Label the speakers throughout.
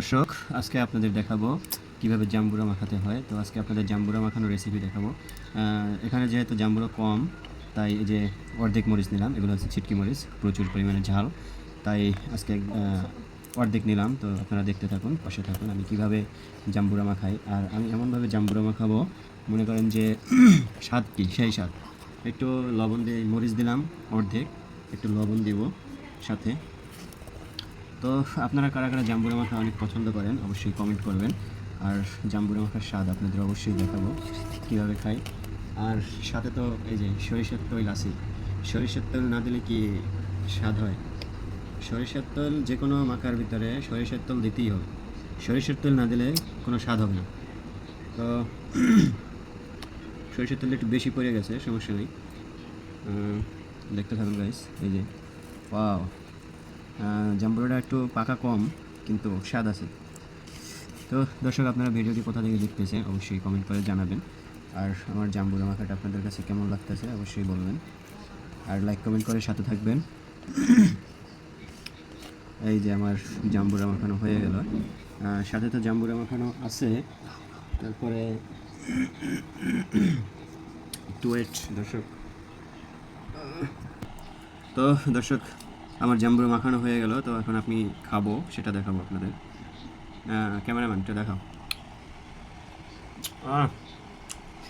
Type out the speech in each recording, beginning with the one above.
Speaker 1: দর্শক, আজকে আপনাদের দেখাবো কীভাবে জাম্বুরা মাখাতে হয়। তো আজকে আপনাদের জাম্বুরা মাখানোর রেসিপি দেখাবো। এখানে যেহেতু জাম্বুরা কম, তাই এই যে অর্ধেক মরিচ নিলাম। এগুলো হচ্ছে ছিটকি মরিচ, প্রচুর পরিমাণে ঝাল। তাই আজকে অর্ধেক নিলাম। তো আপনারা দেখতে থাকুন, পাশে থাকুন আমি কীভাবে জাম্বুরা মাখাই। আর আমি এমনভাবে জাম্বুরা মাখাবো, মনে করেন যে স্বাদ কি, সেই স্বাদ। একটু লবণ দিয়ে মরিচ দিলাম অর্ধেক, একটু লবণ দিব সাথে। তো আপনারা কারা কারা জাম্বুরা মাখা অনেক পছন্দ করেন, অবশ্যই কমেন্ট করবেন। আর জাম্বুরা মাখার স্বাদ আপনাদের অবশ্যই দেখাবো, কীভাবে খাই। আর সাথে তো এই যে সরিষার তৈল আছে, সরিষার তেল না দিলে কি স্বাদ হয়? সরিষার তেল যে কোনো মাখার ভিতরে সরিষার তেল দিতেই হবে। সরিষার তেল না দিলে কোনো স্বাদ হবে না। তো সরিষার তেলটা একটু বেশি পড়ে গেছে, সমস্যা নেই। দেখতে থাকুন গাইস এই যে পাও জাম্বুরাটা একটু পাকা কম, কিন্তু স্বাদ আছে। তো দর্শক, আপনারা ভিডিওটি কোথা থেকে দেখতেছেন অবশ্যই কমেন্ট করে জানাবেন। আর আমার জাম্বুরা মাখাটা আপনাদের কাছে কেমন লাগতেছে অবশ্যই বলবেন। আর লাইক কমেন্ট করে সাথে থাকবেন। এই যে আমার জাম্বুরা মাখানো হয়ে গেল। সাথে তো জাম্বুরা মাখানো আছে। তারপরে একটু দর্শক। তো দর্শক আমার জাম্বুরা মাখানো হয়ে গেল, তো এখন আপনি খাব, সেটা দেখাবো আপনাদের। ক্যামেরাম্যানটা দেখাও।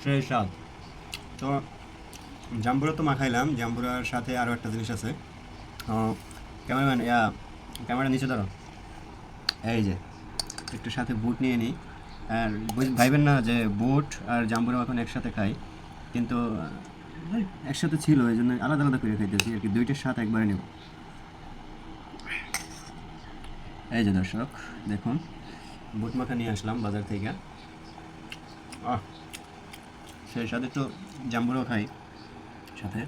Speaker 1: সেই স্বাদ। তো জাম্বুরা তো মাখাইলাম, জাম্বুরার সাথে আরও একটা জিনিস আছে। ক্যামেরাম্যান, ইয়া ক্যামেরা নিচে ধরো। এই যে, একটু সাথে বুট নিয়ে নিই। আর ভাইবেন না যে বুট আর জাম্বুরা এখন একসাথে খাই, কিন্তু, একসাথে ছিল, এই জন্য আলাদা আলাদা করে খাইতেছি, আর কি দুইটার সাথে একবারে নেব। এই যে দর্শক দেখুন। বুট মাখা নিয়ে আসলাম বাজার থেকে। আহ সেই সাথে তো জাম্বুরাও খাই। সাথে?